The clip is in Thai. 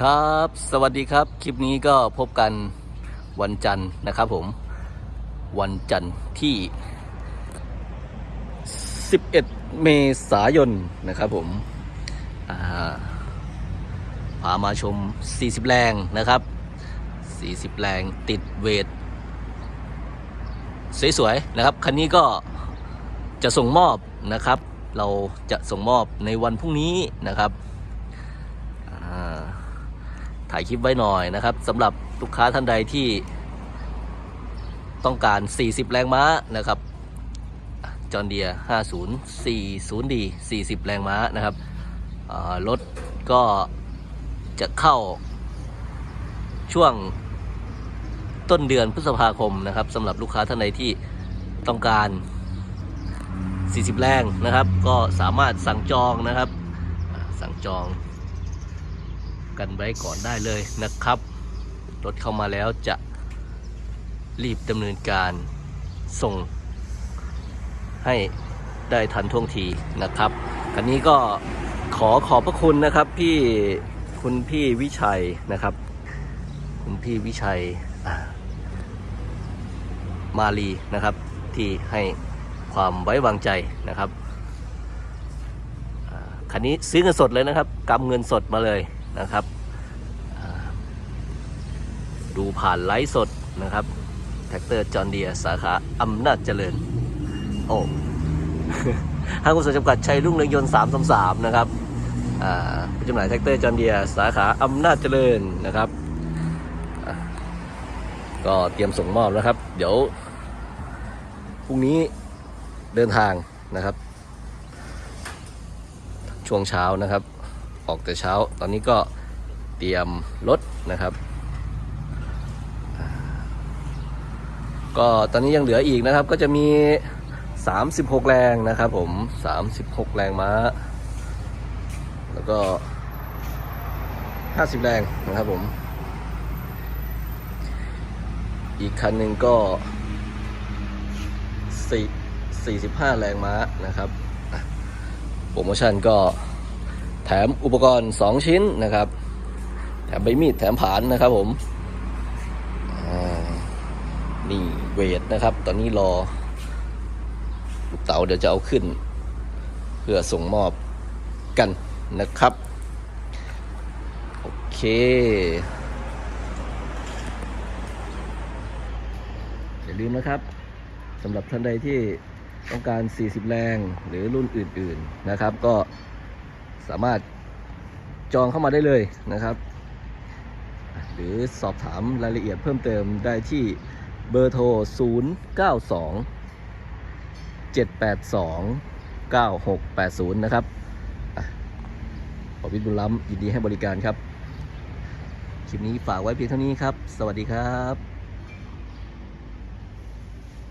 ครับ สวัสดีครับ คลิปนี้ก็พบกันวันจันทร์นะครับผม วันจันทร์ที่ 11 เมษายนนะครับผมอ่าพามาชม 40 แรงนะครับ 40 แรงติดเวท สวยๆ นะครับ คันนี้ก็จะส่งมอบนะครับ เราจะส่งมอบในวันพรุ่งนี้นะครับ ถ่ายคลิปไว้หน่อยนะครับสำหรับลูกค้าท่านใดที่ต้องการ 40 แรงม้านะครับจอห์นเดีย 5040D 40 แรงม้านะครับรถก็จะเข้าช่วงต้นเดือนพฤษภาคมนะครับสำหรับลูกค้าท่านใดที่ต้องการ 40 แรงนะครับ ก็สามารถสั่งจองนะครับ สั่งจอง กันไว้ก่อนได้เลยนะครับ รถเข้ามาแล้วจะรีบดำเนินการส่ง ให้ได้ทันท่วงทีนะครับคันนี้ก็ขอขอบพระคุณนะครับพี่คุณพี่วิชัยนะครับ คุณพี่วิชัยมาลีนะครับ ที่ให้ความไว้วางใจนะครับคันนี้ซื้อเงินสดเลยนะครับกำเงินสดมาเลย นะครับดูผ่านไลฟ์สดนะครับแท็กเตอร์จอห์นเดียสาขาอำนาจเจริญ โอ้ห้างหุ้นส่วนจำกัดชัยรุ่งเรืองยนต์333 นะครับผู้จำหน่ายแท็กเตอร์จอห์นเดียสาขาอำนาจเจริญนะครับ ก็เตรียมส่งมอบนะครับ เดี๋ยวพรุ่งนี้เดินทางนะครับ ช่วงเช้านะครับ ออกแต่เช้า ตอนนี้ก็เตรียมรถนะครับ ก็ตอนนี้ยังเหลืออีกนะครับ ก็จะมี 36 แรงนะครับผม 36 แรงม้า แล้วก็ 50 แรงนะครับผม อีกคันหนึ่งก็4 45 แรงม้านะครับโปรโมชั่นก็ แถมอุปกรณ์ 2 ชิ้นนะครับ แถมใบมีดแถมผานนะครับผมนี่เวทนะครับ ตอนนี้รอลูกเต๋าเดี๋ยวจะเอาขึ้น เพื่อส่งมอบกันนะครับ โอเคอย่าลืมนะครับสำหรับท่านใดที่ต้องการ 40 แรงหรือรุ่นอื่น ๆ นะครับ ก็ สามารถจองเข้ามาได้เลยนะครับ หรือสอบถามรายละเอียดเพิ่มเติมได้ที่เบอร์โทร 092 782 9680 นะครับอะขอวิทย์บุญล้ำยินดีให้บริการครับ คลิปนี้ฝากไว้เพียงเท่านี้ครับ สวัสดีครับ